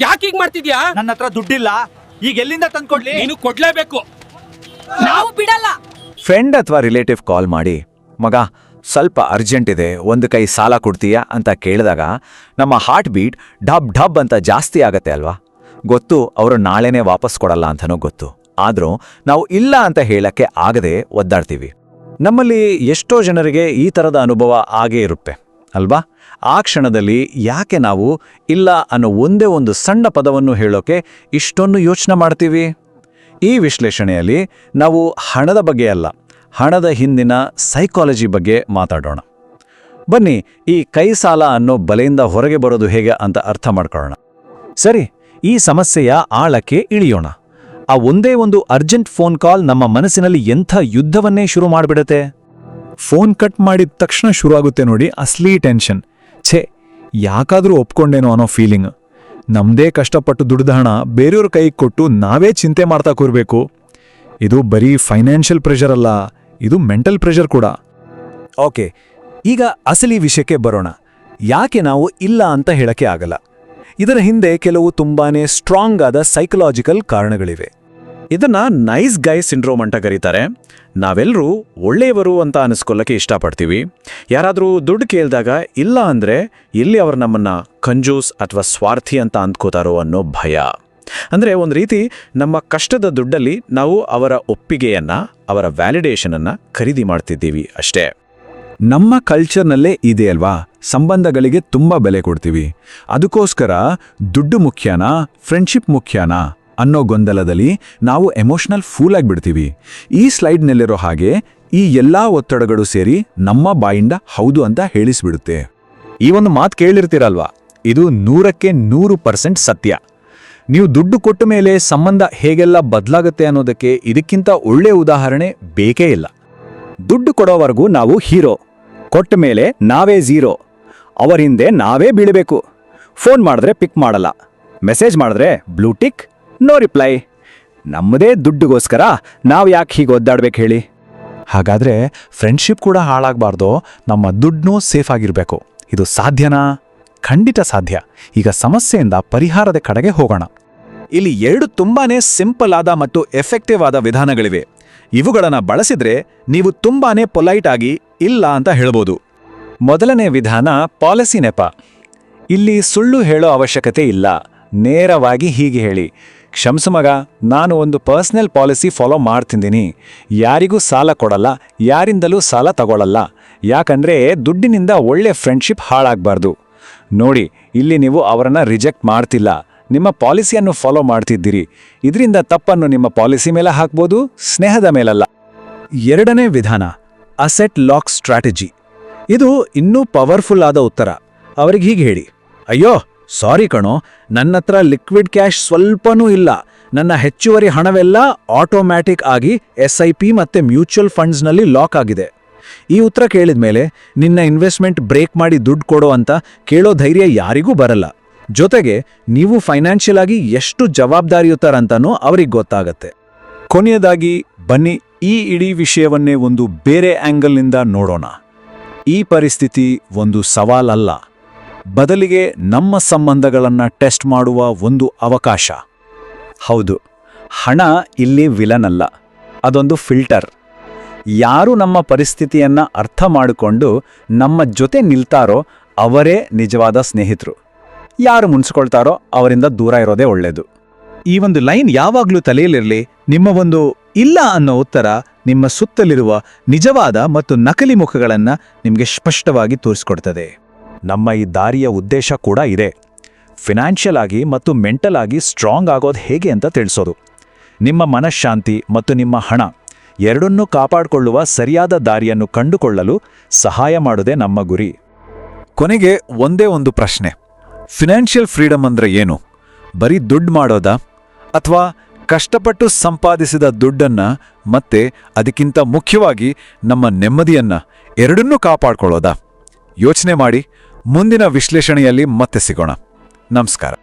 ಯಾಕೆ ಈಗ ಮಾಡ್ತಿದ್ಯಾ? ನನ್ನ ಹತ್ರ ದುಡ್ಡಿಲ್ಲ. ಈಗ ಎಲ್ಲಿಂದ ತಂದ್ಕೊಡ್ಲಿ ನೀನು ಕೊಡ್ಲೇಬೇಕು. ನಾವು ಬಿಡಲ್ಲ. ಫ್ರೆಂಡ್ ಅಥವಾ ರಿಲೇಟಿವ್ ಕಾಲ್ ಮಾಡಿ ಮಗ ಸ್ವಲ್ಪ ಅರ್ಜೆಂಟ್ ಇದೆ ಒಂದು ಕೈ ಸಾಲ ಕೊಡ್ತೀಯಾ? ಅಂತ ಕೇಳಿದಾಗ ನಮ್ಮ ಹಾರ್ಟ್ ಬೀಟ್ ಡಬ್ ಡಬ್ ಅಂತ ಜಾಸ್ತಿ ಆಗತ್ತೆ ಅಲ್ವಾ? ಗೊತ್ತು ಅವರು ನಾಳೆನೇ ವಾಪಸ್ ಕೊಡಲ್ಲ ಅಂತನೂ ಗೊತ್ತು. ಆದರೂ ನಾವು ಇಲ್ಲ ಅಂತ ಹೇಳಕ್ಕೆ ಆಗದೆ ಒದ್ದಾಡ್ತೀವಿ. ನಮ್ಮಲ್ಲಿ ಎಷ್ಟೋ ಜನರಿಗೆ ಈ ಥರದ ಅನುಭವ ಆಗೇ ಇರುತ್ತೆ. ಅಲ್ವಾ? ಆ ಕ್ಷಣದಲ್ಲಿ ಯಾಕೆ ನಾವು ಇಲ್ಲ ಅನ್ನೋ ಒಂದೇ ಒಂದು ಸಣ್ಣ ಪದವನ್ನು ಹೇಳೋಕೆ ಇಷ್ಟೊಂದು ಯೋಚನೆ ಮಾಡ್ತೀವಿ? ಈ ವಿಶ್ಲೇಷಣೆಯಲ್ಲಿ ನಾವು ಹಣದ ಬಗ್ಗೆ ಅಲ್ಲ, ಹಣದ ಹಿಂದಿನ ಸೈಕಾಲಜಿ ಬಗ್ಗೆ ಮಾತಾಡೋಣ. ಬನ್ನಿ, ಈ ಕೈ ಸಾಲ ಅನ್ನೋ ಬಲೆಯಿಂದ ಹೊರಗೆ ಬರೋದು ಹೇಗೆ ಅಂತ ಅರ್ಥ ಮಾಡ್ಕೊಳ್ಳೋಣ. ಸರಿ, ಈ ಸಮಸ್ಯೆಯ ಆಳಕ್ಕೆ ಇಳಿಯೋಣ. ಆ ಒಂದೇ ಒಂದು ಅರ್ಜೆಂಟ್ ಫೋನ್ ಕಾಲ್ ನಮ್ಮ ಮನಸ್ಸಿನಲ್ಲಿ ಎಂಥ ಯುದ್ಧವನ್ನೇ ಶುರು ಮಾಡಿಬಿಡುತ್ತೆ? ಫೋನ್ ಕಟ್ ಮಾಡಿದ ತಕ್ಷಣ ಶುರುವಾಗುತ್ತೆ ನೋಡಿ ಅಸ್ಲಿ ಟೆನ್ಷನ್. ಛೇ, ಯಾಕಾದರೂ ಒಪ್ಕೊಂಡೇನೋ ಅನ್ನೋ ಫೀಲಿಂಗ್. ನಮ್ದೇ ಕಷ್ಟಪಟ್ಟು ದುಡ್ದ ಹಣ ಬೇರೆಯವ್ರ ಕೈಗೆ ಕೊಟ್ಟು ನಾವೇ ಚಿಂತೆ ಮಾಡ್ತಾ ಕೂರಬೇಕು. ಇದು ಬರೀ ಫೈನಾನ್ಷಿಯಲ್ ಪ್ರೆಷರ್ ಅಲ್ಲ, ಇದು ಮೆಂಟಲ್ ಪ್ರೆಷರ್ ಕೂಡ. ಓಕೆ, ಈಗ ಅಸಲಿ ವಿಷಯಕ್ಕೆ ಬರೋಣ. ಯಾಕೆ ನಾವು ಇಲ್ಲ ಅಂತ ಹೇಳಕ್ಕೆ ಆಗಲ್ಲ. ಇದರ ಹಿಂದೆ ಕೆಲವು ತುಂಬಾನೇ ಸ್ಟ್ರಾಂಗ್ ಆದ ಸೈಕಲಾಜಿಕಲ್ ಕಾರಣಗಳಿವೆ. ಇದನ್ನ ನೈಸ್ ಗೈ ಸಿಂಡ್ರೋಮ್ ಅಂತ ಕರೀತಾರೆ. ನಾವೆಲ್ಲರೂ ಒಳ್ಳೆಯವರು ಅಂತ ಅನಿಸ್ಕೊಳ್ಳೋಕ್ಕೆ ಇಷ್ಟಪಡ್ತೀವಿ. ಯಾರಾದರೂ ದುಡ್ಡು ಕೇಳಿದಾಗ ಇಲ್ಲ ಅಂದರೆ ಇಲ್ಲಿ ಅವರು ನಮ್ಮನ್ನು ಕಂಜೂಸ್ ಅಥವಾ ಸ್ವಾರ್ಥಿ ಅಂತ ಅಂದ್ಕೋತಾರೋ ಅನ್ನೋ ಭಯ. ಅಂದರೆ ಒಂದು ರೀತಿ ನಮ್ಮ ಕಷ್ಟದ ದುಡ್ಡಲ್ಲಿ ನಾವು ಅವರ ಒಪ್ಪಿಗೆಯನ್ನು, ಅವರ ವ್ಯಾಲಿಡೇಷನನ್ನು ಖರೀದಿ ಮಾಡ್ತಿದ್ದೀವಿ ಅಷ್ಟೇ. ನಮ್ಮ ಕಲ್ಚರ್ನಲ್ಲೇ ಇದೆ ಅಲ್ವಾ? ಸಂಬಂಧಗಳಿಗೆ ತುಂಬ ಬೆಲೆ ಕೊಡ್ತೀವಿ. ಅದಕ್ಕೋಸ್ಕರ ದುಡ್ಡು ಮುಖ್ಯನಾ, ಫ್ರೆಂಡ್ಶಿಪ್ ಮುಖ್ಯನಾ? ಅನ್ನೋ ಗೊಂದಲದಲ್ಲಿ ನಾವು ಎಮೋಷನಲ್ ಫೂಲ್ ಆಗಿಬಿಡ್ತೀವಿ. ಈ ಸ್ಲೈಡ್ನಲ್ಲಿರೋ ಹಾಗೆ ಈ ಎಲ್ಲ ಒತ್ತಡಗಳು ಸೇರಿ ನಮ್ಮ ಬಾಯಿಂದ ಹೌದು ಅಂತ ಹೇಳಿಸ್ಬಿಡುತ್ತೆ. ಈ ಒಂದು ಮಾತು ಕೇಳಿರ್ತೀರಲ್ವಾ? ಇದು ನೂರಕ್ಕೆ ನೂರು ಪರ್ಸೆಂಟ್ ಸತ್ಯ. ನೀವು ದುಡ್ಡು ಕೊಟ್ಟ ಮೇಲೆ ಸಂಬಂಧ ಹೇಗೆಲ್ಲ ಬದಲಾಗುತ್ತೆ ಅನ್ನೋದಕ್ಕೆ ಇದಕ್ಕಿಂತ ಒಳ್ಳೆ ಉದಾಹರಣೆ ಬೇಕೇ ಇಲ್ಲ. ದುಡ್ಡು ಕೊಡೋವರೆಗೂ ನಾವು ಹೀರೋ. ಕೊಟ್ಟ ಮೇಲೆ ನಾವೇ ಝೀರೋ. ಅವರಿಂದೆ ನಾವೇ ಬೀಳಬೇಕು. ಫೋನ್ ಮಾಡಿದ್ರೆ ಪಿಕ್ ಮಾಡಲ್ಲ. ಮೆಸೇಜ್ ಮಾಡಿದ್ರೆ ಬ್ಲೂ ಟಿಕ್ ನೋ ರಿಪ್ಲೈ. ನಮ್ಮದೇ ದುಡ್ಡುಗೋಸ್ಕರ ನಾವು ಯಾಕೆ ಹೀಗೆ ಒದ್ದಾಡ್ಬೇಕು ಹೇಳಿ? ಹಾಗಾದ್ರೆ ಫ್ರೆಂಡ್ಶಿಪ್ ಕೂಡ ಹಾಳಾಗಬಾರ್ದು, ನಮ್ಮ ದುಡ್ಡನ್ನೂ ಸೇಫ್ ಆಗಿರಬೇಕು. ಇದು ಸಾಧ್ಯನಾ? ಖಂಡಿತ ಸಾಧ್ಯ. ಈಗ ಸಮಸ್ಯೆಯಿಂದ ಪರಿಹಾರದ ಕಡೆಗೆ ಹೋಗೋಣ. ಇಲ್ಲಿ ಎರಡು ತುಂಬಾನೇ ಸಿಂಪಲ್ ಆದ ಮತ್ತು ಎಫೆಕ್ಟಿವ್ ಆದ ವಿಧಾನಗಳಿವೆ. ಇವುಗಳನ್ನು ಬಳಸಿದ್ರೆ ನೀವು ತುಂಬಾನೇ ಪೊಲೈಟ್ ಆಗಿ ಇಲ್ಲ ಅಂತ ಹೇಳ್ಬೋದು. ಮೊದಲನೇ ವಿಧಾನ ಪಾಲಿಸಿ ನೆಪ. ಇಲ್ಲಿ ಸುಳ್ಳು ಹೇಳೋ ಅವಶ್ಯಕತೆ ಇಲ್ಲ. ನೇರವಾಗಿ ಹೀಗೆ ಹೇಳಿ, ಕ್ಷಮ್ಸ ಮಗ, ನಾನು ಒಂದು ಪರ್ಸ್ನಲ್ ಪಾಲಿಸಿ ಫಾಲೋ ಮಾಡ್ತಿದ್ದೀನಿ. ಯಾರಿಗೂ ಸಾಲ ಕೊಡಲ್ಲ, ಯಾರಿಂದಲೂ ಸಾಲ ತಗೊಳ್ಳಲ್ಲ ಯಾಕಂದ್ರೆ ದುಡ್ಡಿನಿಂದ ಒಳ್ಳೆ ಫ್ರೆಂಡ್ಶಿಪ್ ಹಾಳಾಗಬಾರ್ದು. ನೋಡಿ, ಇಲ್ಲಿ ನೀವು ಅವರನ್ನು ರಿಜೆಕ್ಟ್ ಮಾಡ್ತಿಲ್ಲ. ನಿಮ್ಮ ಪಾಲಿಸಿಯನ್ನು ಫಾಲೋ ಮಾಡ್ತಿದ್ದೀರಿ. ಇದರಿಂದ ತಪ್ಪನ್ನು ನಿಮ್ಮ ಪಾಲಿಸಿ ಮೇಲೆ ಹಾಕ್ಬೋದು, ಸ್ನೇಹದ ಮೇಲಲ್ಲ. ಎರಡನೇ ವಿಧಾನ, ಅಸೆಟ್ ಲಾಕ್ ಸ್ಟ್ರಾಟಜಿ. ಇದು ಇನ್ನೂ ಪವರ್ಫುಲ್ ಆದ ಉತ್ತರ. ಅವರಿಗೆ ಹೀಗೆ ಹೇಳಿ, ಅಯ್ಯೋ ಸಾರಿ ಕಣೋ, ನನ್ನತ್ರ ಲಿಕ್ವಿಡ್ ಕ್ಯಾಶ್ ಸ್ವಲ್ಪನೂ ಇಲ್ಲ. ನನ್ನ ಹೆಚ್ಚುವರಿ ಹಣವೆಲ್ಲ ಆಟೋಮ್ಯಾಟಿಕ್ ಆಗಿ ಎಸ್ ಐ ಪಿ ಮತ್ತು ಮ್ಯೂಚುವಲ್ ಫಂಡ್ಸ್ನಲ್ಲಿ ಲಾಕ್ ಆಗಿದೆ. ಈ ಉತ್ತರ ಕೇಳಿದ ಮೇಲೆ, ನಿನ್ನ ಇನ್ವೆಸ್ಟ್ಮೆಂಟ್ ಬ್ರೇಕ್ ಮಾಡಿ ದುಡ್ಡು ಕೊಡೋ ಅಂತ ಕೇಳೋ ಧೈರ್ಯ ಯಾರಿಗೂ ಬರಲ್ಲ. ಜೊತೆಗೆ, ನೀವು ಫೈನಾನ್ಷಿಯಲ್ ಆಗಿ ಎಷ್ಟು ಜವಾಬ್ದಾರಿಯುತ್ತಾರಂತನೂ ಅವ್ರಿಗೆ ಗೊತ್ತಾಗತ್ತೆ. ಕೊನೆಯದಾಗಿ, ಬನ್ನಿ ಈ ಇಡೀ ವಿಷಯವನ್ನೇ ಒಂದು ಬೇರೆ ಆ್ಯಂಗಲ್ನಿಂದ ನೋಡೋಣ. ಈ ಪರಿಸ್ಥಿತಿ ಒಂದು ಸವಾಲಲ್ಲ. ಬದಲಿಗೆ ನಮ್ಮ ಸಂಬಂಧಗಳನ್ನು ಟೆಸ್ಟ್ ಮಾಡುವ ಒಂದು ಅವಕಾಶ. ಹೌದು, ಹಣ ಇಲ್ಲಿ ವಿಲನ್ ಅಲ್ಲ, ಅದೊಂದು ಫಿಲ್ಟರ್. ಯಾರು ನಮ್ಮ ಪರಿಸ್ಥಿತಿಯನ್ನ ಅರ್ಥ ಮಾಡಿಕೊಂಡು ನಮ್ಮ ಜೊತೆ ನಿಲ್ತಾರೋ ಅವರೇ ನಿಜವಾದ ಸ್ನೇಹಿತರು. ಯಾರು ಮುನ್ಸ್ಕೊಳ್ತಾರೋ ಅವರಿಂದ ದೂರ ಇರೋದೇ ಒಳ್ಳೆಯದು ಈ ಒಂದು ಲೈನ್ ಯಾವಾಗಲೂ ತಲೆಯಲ್ಲಿರಲಿ, ನಿಮ್ಮ ಒಂದು ಇಲ್ಲ ಅನ್ನೋ ಉತ್ತರ ನಿಮ್ಮ ಸುತ್ತಲಿರುವ ನಿಜವಾದ ಮತ್ತು ನಕಲಿ ಮುಖಗಳನ್ನ ನಿಮಗೆ ಸ್ಪಷ್ಟವಾಗಿ ತೋರಿಸ್ಕೊಡ್ತದೆ. ನಮ್ಮ ಈ ದಾರಿಯ ಉದ್ದೇಶ ಕೂಡ ಇದೆ. ಫಿನಾನ್ಷಿಯಲ್ ಆಗಿ ಮತ್ತು ಮೆಂಟಲ್ ಆಗಿ ಸ್ಟ್ರಾಂಗ್ ಆಗೋದು ಹೇಗೆ ಅಂತ ತಿಳಿಸೋದು. ನಿಮ್ಮ ಮನಃಶಾಂತಿ ಮತ್ತು ನಿಮ್ಮ ಹಣ ಎರಡನ್ನೂ ಕಾಪಾಡಿಕೊಳ್ಳುವ ಸರಿಯಾದ ದಾರಿಯನ್ನು ಕಂಡುಕೊಳ್ಳಲು ಸಹಾಯ ಮಾಡೋದೇ ನಮ್ಮ ಗುರಿ. ಕೊನೆಗೆ ಒಂದೇ ಒಂದು ಪ್ರಶ್ನೆ. ಫಿನಾನ್ಷಿಯಲ್ ಫ್ರೀಡಮ್ ಅಂದ್ರೆ ಏನು? ಬರೀ ದುಡ್ಡು ಮಾಡೋದಾ? ಅಥವಾ ಕಷ್ಟಪಟ್ಟು ಸಂಪಾದಿಸಿದ ದುಡ್ಡನ್ನ ಮತ್ತೆ ಅದಕ್ಕಿಂತ ಮುಖ್ಯವಾಗಿ ನಮ್ಮ ನೆಮ್ಮದಿಯನ್ನ ಎರಡನ್ನೂ ಕಾಪಾಡ್ಕೊಳ್ಳೋದಾ? ಯೋಚನೆ ಮಾಡಿ. ಮುಂದಿನ ವಿಶ್ಲೇಷಣೆಯಲ್ಲಿ ಮತ್ತೆ ಸಿಗೋಣ. ನಮಸ್ಕಾರ.